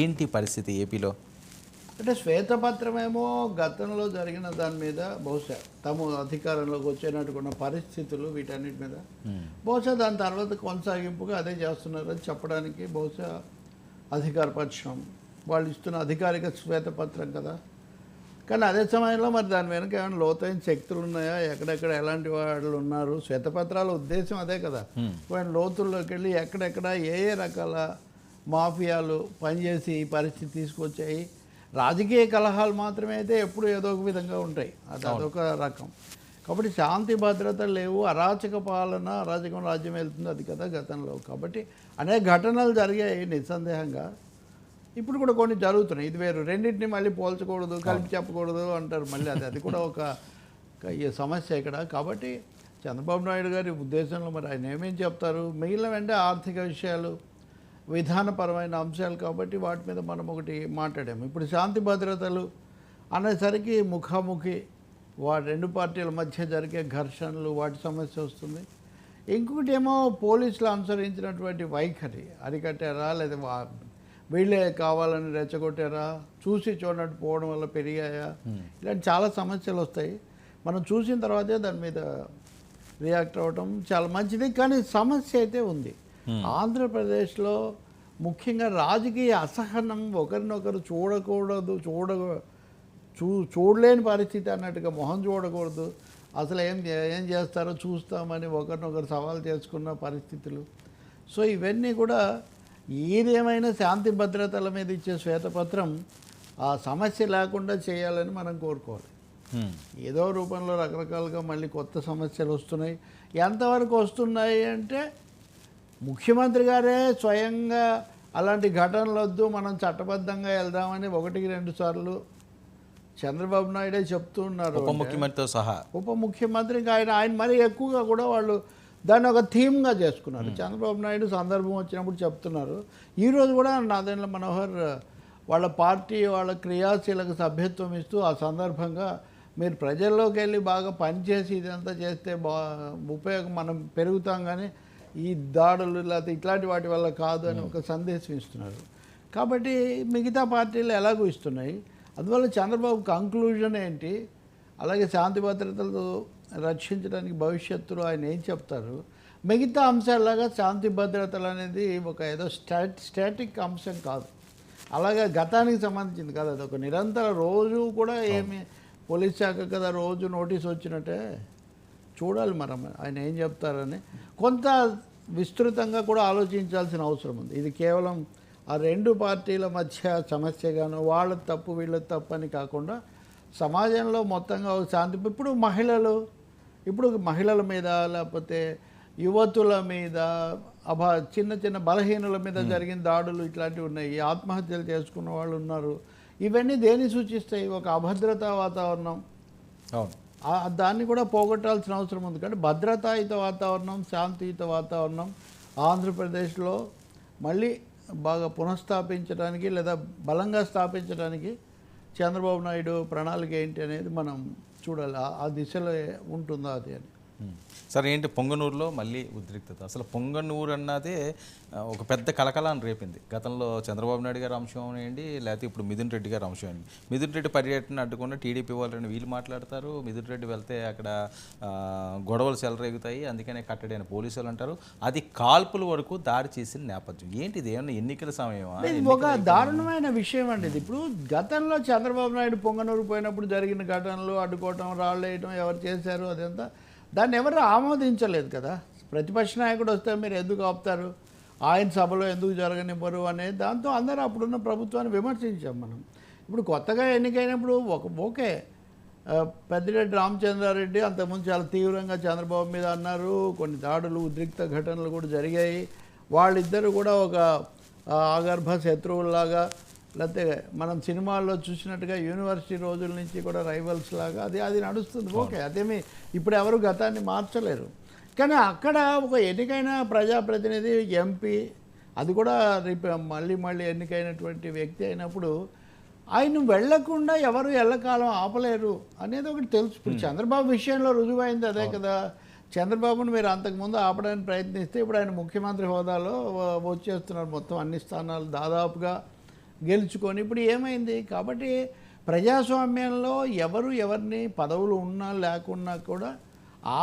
ఏంటి పరిస్థితి ఏపీలో? అంటే శ్వేతపత్రమేమో గతంలో జరిగిన దాని మీద బహుశా తాము అధికారంలోకి వచ్చేటట్టుకున్న పరిస్థితులు వీటన్నిటి మీద. బహుశా దాని తర్వాత కొనసాగింపుగా అదే చేస్తున్నారని చెప్పడానికి బహుశా అధికార పక్షం వాళ్ళు ఇస్తున్న అధికారిక శ్వేతపత్రం కదా. కానీ అదే సమయంలో మరి దాని వెనక ఏమైనా లోతైన శక్తులు ఉన్నాయా? ఎక్కడెక్కడ ఎలాంటి వాళ్ళు ఉన్నారు? శ్వేతపత్రాల ఉద్దేశం అదే కదా. లోతుల్లోకి వెళ్ళి ఎక్కడెక్కడ ఏ ఏ రకాల మాఫియాలు పనిచేసి ఈ పరిస్థితి తీసుకొచ్చాయి. రాజకీయ కలహాలు మాత్రమే అయితే ఎప్పుడు ఏదో ఒక విధంగా ఉంటాయి. అది అదొక రకం. కాబట్టి శాంతి భద్రత లేవు. అరాచక పాలన అరాచకం రాజ్యం వెళ్తుంది. అది కదా గతంలో. కాబట్టి అనేక ఘటనలు జరిగాయి నిస్సందేహంగా. ఇప్పుడు కూడా కొన్ని జరుగుతున్నాయి. ఇది వేరు. రెండింటిని మళ్ళీ పోల్చకూడదు కలిపి చెప్పకూడదు అంటారు మళ్ళీ అది. అది కూడా ఒక సమస్య ఇక్కడ. కాబట్టి చంద్రబాబు నాయుడు గారి ఉద్దేశంలో మరి ఆయన ఏమేం చెప్తారు? మిగిలిన వెంటనే ఆర్థిక విషయాలు విధానపరమైన అంశాలు కాబట్టి వాటి మీద మనం ఒకటి మాట్లాడాము. ఇప్పుడు శాంతి భద్రతలు అనేసరికి ముఖాముఖి వా రెండు పార్టీల మధ్య జరిగే ఘర్షణలు వాటి సమస్య వస్తుంది. ఇంకొకటి ఏమో పోలీసులు అనుసరించినటువంటి వైఖరి అరికట్టారా లేదా వీళ్ళే కావాలని రెచ్చగొట్టారా చూసి చూడనట్టు పోవడం వల్ల పెరిగాయా? ఇలాంటి చాలా సమస్యలు వస్తాయి. మనం చూసిన తర్వాతే దాని మీద రియాక్ట్ అవ్వటం చాలా మంచిది. కానీ సమస్య అయితే ఉంది. ఆంధ్రప్రదేశ్లో ముఖ్యంగా రాజకీయ అసహనం ఒకరినొకరు చూడకూడదు చూడ చూ చూడలేని పరిస్థితి అన్నట్టుగా మొహం చూడకూడదు. అసలు ఏం ఏం చేస్తారో చూస్తామని ఒకరినొకరు సవాల్ చేసుకున్న పరిస్థితులు. సో ఇవన్నీ కూడా ఏదేమైనా శాంతి భద్రతల మీద ఇచ్చే శ్వేతపత్రం ఆ సమస్య లేకుండా చేయాలని మనం కోరుకోవాలి. హ్మ్. ఏదో రూపంలో రకరకాలుగా మళ్ళీ కొత్త సమస్యలు వస్తున్నాయి. ఎంతవరకు వస్తున్నాయి అంటే ముఖ్యమంత్రి గారే స్వయంగా అలాంటి ఘటనలు వద్దు మనం చట్టబద్ధంగా వెళ్దామని ఒకటికి రెండు సార్లు చంద్రబాబు నాయుడే చెప్తూ ఉన్నారు ఉప ముఖ్యమంత్రితో సహా. ఉప ముఖ్యమంత్రి ఆయన ఆయన మరీ ఎక్కువగా కూడా వాళ్ళు దాన్ని ఒక థీమ్గా చేసుకున్నారు. చంద్రబాబు నాయుడు సందర్భం వచ్చినప్పుడు చెప్తున్నారు. ఈరోజు కూడా నాదేంద్ర మనోహర్ వాళ్ళ పార్టీ వాళ్ళ క్రియాశీలక సభ్యత్వం ఇస్తూ ఆ సందర్భంగా మీరు ప్రజల్లోకి వెళ్ళి బాగా పనిచేసి ఇదంతా చేస్తే బా ఉపయోగం మనం పెరుగుతాం కానీ ఈ దాడులు లేకపోతే ఇట్లాంటి వాటి వల్ల కాదు అని ఒక సందేశం ఇస్తున్నారు. కాబట్టి మిగతా పార్టీలు ఎలాగో ఇస్తున్నాయి. అందువల్ల చంద్రబాబు కంక్లూజన్ ఏంటి? అలాగే శాంతి భద్రతలు రక్షించడానికి భవిష్యత్తులో ఆయన ఏం చెప్తారు? మిగతా అంశాలాగా శాంతి భద్రతలు అనేది ఒక ఏదో స్టాట్ స్టాటిక్ అంశం కాదు. అలాగే గతానికి సంబంధించింది కాదు. అది ఒక నిరంతర రోజు కూడా ఏమి పోలీస్ శాఖ కదా రోజు నోటీస్ వచ్చినట్టే. చూడాలి మనం ఆయన ఏం చెప్తారని. కొంత విస్తృతంగా కూడా ఆలోచించాల్సిన అవసరం ఉంది. ఇది కేవలం ఆ రెండు పార్టీల మధ్య సమస్యగాను వాళ్ళ తప్పు వీళ్ళ తప్పు అని కాకుండా సమాజంలో మొత్తంగా శాంతి. ఇప్పుడు మహిళలు ఇప్పుడు మహిళల మీద లేకపోతే యువతుల మీద అభా చిన్న చిన్న బలహీనుల మీద జరిగిన దాడులు ఇట్లాంటివి ఉన్నాయి. ఆత్మహత్యలు చేసుకున్న వాళ్ళు ఉన్నారు. ఇవన్నీ దేని సూచిస్తాయి? ఒక అభద్రతా వాతావరణం. అవును. దాన్ని కూడా పోగొట్టాల్సిన అవసరం ఉంది. కానీ భద్రతాయుత వాతావరణం శాంతియుత వాతావరణం ఆంధ్రప్రదేశ్లో మళ్ళీ బాగా పునఃస్థాపించడానికి లేదా బలంగా స్థాపించడానికి చంద్రబాబు నాయుడు ప్రణాళిక ఏంటి అనేది మనం చూడాలి. ఆ- దిశలో ఉంటుందా అది అని. సరే ఏంటి పొంగనూరులో మళ్ళీ ఉద్రిక్తత? అసలు పొంగనూరు అన్నదే ఒక పెద్ద కలకలాన్ని రేపింది. గతంలో చంద్రబాబు నాయుడు గారి అంశం ఏంటి లేకపోతే ఇప్పుడు మిథున్ రెడ్డి గారి అంశం ఏంటి? మిథున్ రెడ్డి పర్యటన అడ్డుకున్న టీడీపీ వాళ్ళని వీళ్ళు మాట్లాడతారు. మిథున్ రెడ్డి వెళ్తే అక్కడ గొడవలు చెలరేగుతాయి. అందుకనే కట్టడి అని పోలీసులు అంటారు. అది కాల్పుల వరకు దాడి చేసిన నేపథ్యం. ఏంటి ఇది? ఏమన్నా ఎన్నికల సమయమా? ఒక దారుణమైన విషయం అండి ఇది. ఇప్పుడు గతంలో చంద్రబాబు నాయుడు పొంగనూరు పోయినప్పుడు జరిగిన ఘటనలు అడ్డుకోవటం రాళ్ళు వేయటం ఎవరు చేశారు అదంతా దాన్ని ఎవరు ఆమోదించలేదు కదా? ప్రతిపక్ష నాయకుడు వస్తే మీరు ఎందుకు ఆపుతారు? ఆయన సభలో ఎందుకు జరగనివ్వరు అనేది దాంతో అందరూ అప్పుడున్న ప్రభుత్వాన్ని విమర్శించాం మనం. ఇప్పుడు కొత్తగా ఎన్నికైనప్పుడు ఒక ఓకే పెద్దిరెడ్డి రామచంద్రారెడ్డి అంతకుముందు చాలా తీవ్రంగా చంద్రబాబు మీద అన్నారు. కొన్ని దాడులు ఉద్రిక్త ఘటనలు కూడా జరిగాయి. వాళ్ళిద్దరూ కూడా ఒక ఆగర్భ శత్రువుల్లాగా లేకపోతే మనం సినిమాల్లో చూసినట్టుగా యూనివర్సిటీ రోజుల నుంచి కూడా రైవల్స్ లాగా అది అది నడుస్తుంది. ఓకే అదేమి ఇప్పుడు ఎవరు గతాన్ని మార్చలేరు. కానీ అక్కడ ఒక ఎన్నికైన ప్రజాప్రతినిధి ఎంపీ అది కూడా రిప మళ్ళీ మళ్ళీ ఎన్నికైనటువంటి వ్యక్తి అయినప్పుడు ఆయన వెళ్ళకుండా ఎవరు ఎల్లకాలం ఆపలేరు అనేది ఒకటి తెలుసు. ఇప్పుడు చంద్రబాబు విషయంలో రుజువైంది అదే కదా. చంద్రబాబును మీరు అంతకుముందు ఆపడానికి ప్రయత్నిస్తే ఇప్పుడు ఆయన ముఖ్యమంత్రి హోదాలో వచ్చేస్తున్నారు. మొత్తం అన్ని స్థానాలు దాదాపుగా గెలుచుకొని ఇప్పుడు ఏమైంది? కాబట్టి ప్రజాస్వామ్యంలో ఎవరు ఎవరిని పదవులు ఉన్నా లేకున్నా కూడా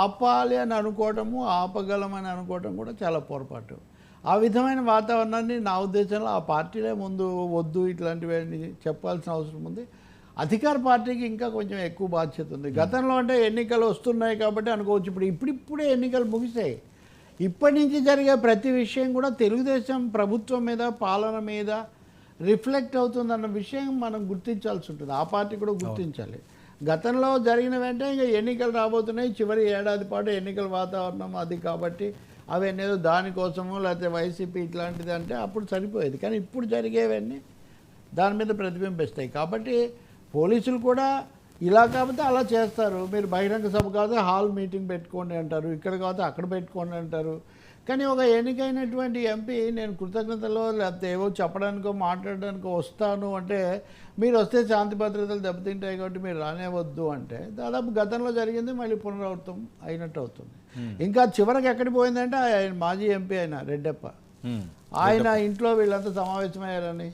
ఆపాలి అని అనుకోవటము ఆపగలమని అనుకోవటం కూడా చాలా పొరపాటు. ఆ విధమైన వాతావరణాన్ని నా ఉద్దేశంలో ఆ పార్టీలే ముందు వద్దు ఇట్లాంటివి చెప్పాల్సిన అవసరం ఉంది. అధికార పార్టీకి ఇంకా కొంచెం ఎక్కువ బాధ్యత ఉంది. గతంలో అంటే ఎన్నికలు వస్తున్నాయి కాబట్టి అనుకోవచ్చు. ఇప్పుడు ఇప్పుడిప్పుడే ఎన్నికలు ముగిసాయి. ఇప్పటి నుంచి జరిగే ప్రతి విషయం కూడా తెలుగుదేశం ప్రభుత్వం మీద పాలన మీద రిఫ్లెక్ట్ అవుతుందన్న విషయం మనం గుర్తించాల్సి ఉంటుంది. ఆ పార్టీ కూడా గుర్తించాలి. గతంలో జరిగిన వెంటనే ఇంకా ఎన్నికలు రాబోతున్నాయి. చివరి ఏడాది పాటు ఎన్నికల వాతావరణం అది కాబట్టి అవి అనేది దానికోసము లేకపోతే వైసీపీ ఇట్లాంటిది అంటే అప్పుడు సరిపోయేది. కానీ ఇప్పుడు జరిగేవన్నీ దాని మీద ప్రతిబింబిస్తాయి. కాబట్టి పోలీసులు కూడా ఇలా కాకపోతే అలా చేస్తారు. మీరు బహిరంగ సభ కాదు హాల్ మీటింగ్ పెట్టుకోండి అంటారు. ఇక్కడ కాదు అక్కడ పెట్టుకోండి అంటారు. కానీ ఒక ఎన్నికైనటువంటి ఎంపీ నేను కృతజ్ఞతలో లేకపోతే ఏవో చెప్పడానికో మాట్లాడడానికో వస్తాను అంటే మీరు వస్తే శాంతి భద్రతలు దెబ్బతింటాయి కాబట్టి మీరు రానేవద్దు అంటే దాదాపు గతంలో జరిగింది మళ్ళీ పునరావృతం అయినట్టు అవుతుంది. ఇంకా చివరికి ఎక్కడికి పోయిందంటే ఆయన మాజీ ఎంపీ ఆయన రెడ్డప్ప. ఆయన ఇంట్లో వీళ్ళంతా సమావేశమయ్యారని.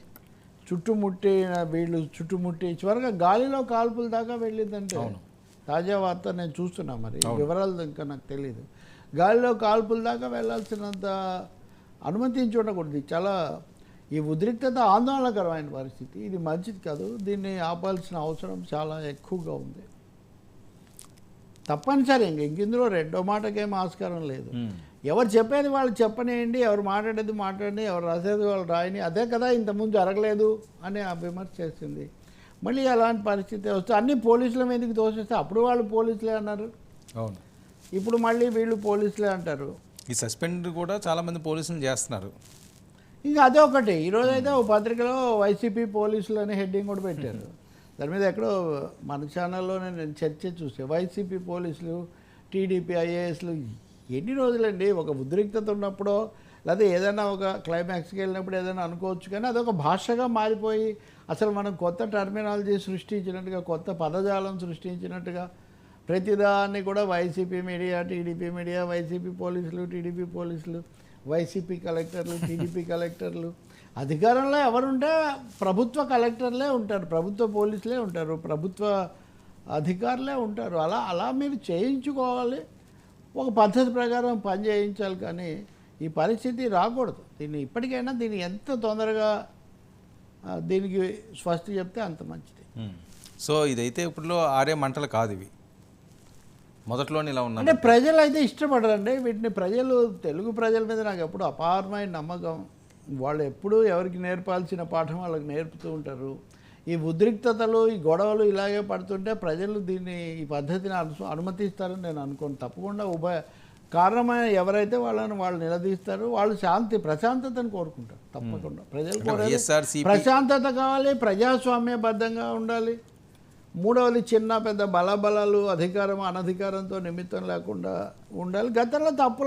చుట్టుముట్టి వీళ్ళు చుట్టుముట్టి చివరిగా గాలిలో కాల్పుల దాకా వెళ్ళిందంటే తాజా వార్త నేను చూస్తున్నా మరి. వివరాలు ఇంకా నాకు తెలియదు గాలిలో కాల్పుల దాకా వెళ్ళాల్సినంత అనుమతించి ఉండకూడదు. ఇది చాలా ఈ ఉద్రిక్తత ఆందోళనకరమైన పరిస్థితి. ఇది మంచిది కాదు. దీన్ని ఆపాల్సిన అవసరం చాలా ఎక్కువగా ఉంది. తప్పనిసరి ఇంక ఇంక ఇందులో రెండో మాటకేం ఆస్కారం లేదు. ఎవరు చెప్పేది వాళ్ళు చెప్పనేయండి ఎవరు మాట్లాడేది మాట్లాడండి ఎవరు రాసేది వాళ్ళు రాయని అదే కదా ఇంతకుముందు జరగలేదు అని ఆ విమర్శ చేసింది. మళ్ళీ అలాంటి పరిస్థితి వస్తే అన్ని పోలీసుల మీదకి తోసేస్తే అప్పుడు వాళ్ళు పోలీసులే అన్నారు. అవును. ఇప్పుడు మళ్ళీ వీళ్ళు పోలీసులే అంటారు. ఈ సస్పెండ్ కూడా చాలా మంది పోలీసులు చేస్తున్నారు. ఇంకా అదే ఒకటి. ఈరోజు అయితే ఓ పత్రికలో వైసీపీ పోలీసులు అనే హెడ్డింగ్ కూడా పెట్టారు. దాని మీద ఎక్కడో మన ఛానల్లోనే నేను చర్చ చూసే. వైసీపీ పోలీసులు టీడీపీ ఐఏఎస్లు ఎన్ని రోజులండి? ఒక ఉద్రిక్తత ఉన్నప్పుడో లేదా ఏదైనా ఒక క్లైమాక్స్కి వెళ్ళినప్పుడు ఏదైనా అనుకోవచ్చు కానీ అదొక భాషగా మారిపోయి అసలు మనం కొత్త టర్మినాలజీ సృష్టించినట్టుగా కొత్త పదజాలం సృష్టించినట్టుగా ప్రతిదాన్ని కూడా YCP media TDP media YCP పోలీసులు టీడీపీ పోలీసులు వైసీపీ కలెక్టర్లు టీడీపీ కలెక్టర్లు. అధికారంలో ఎవరుంటే ప్రభుత్వ కలెక్టర్లే ఉంటారు ప్రభుత్వ పోలీసులే ఉంటారు ప్రభుత్వ అధికారులే ఉంటారు. అలా అలా మీరు చేయించుకోవాలి. ఒక పద్ధతి ప్రకారం పని చేయించాలి కానీ ఈ పరిస్థితి రాకూడదు. దీన్ని ఇప్పటికైనా దీన్ని ఎంత తొందరగా దీనికి స్వస్తి చెప్తే అంత మంచిది. సో ఇదైతే ఇప్పుడు ఆరే మంటలు కాదు ఇవి. మొదట్లోనే ఇలా అంటే ఉన్నాయి ప్రజలు అయితే ఇష్టపడరండి. వీటిని ప్రజలు తెలుగు ప్రజల మీద నాకు ఎప్పుడు అపారమైన నమ్మకం. వాళ్ళు ఎప్పుడూ ఎవరికి నేర్పాల్సిన పాఠం వాళ్ళకి నేర్పుతూ ఉంటారు. ఈ ఉద్రిక్తతలు ఈ గొడవలు ఇలాగే పడుతుంటే ప్రజలు దీన్ని ఈ పద్ధతిని అను అనుమతిస్తారని నేను అనుకోను. తప్పకుండా ఉభయ కారణమైన ఎవరైతే వాళ్ళని వాళ్ళు నిలదీస్తారో వాళ్ళు శాంతి ప్రశాంతతను కోరుకుంటారు. తప్పకుండా. ప్రజలు అంటే ప్రశాంతత కావాలి ప్రజాస్వామ్యబద్ధంగా ఉండాలి. మూడవది చిన్న పెద్ద బలబలాలు అధికారం అనధికారంతో నిమిత్తం లేకుండా ఉండాలి. గతంలో తప్పులు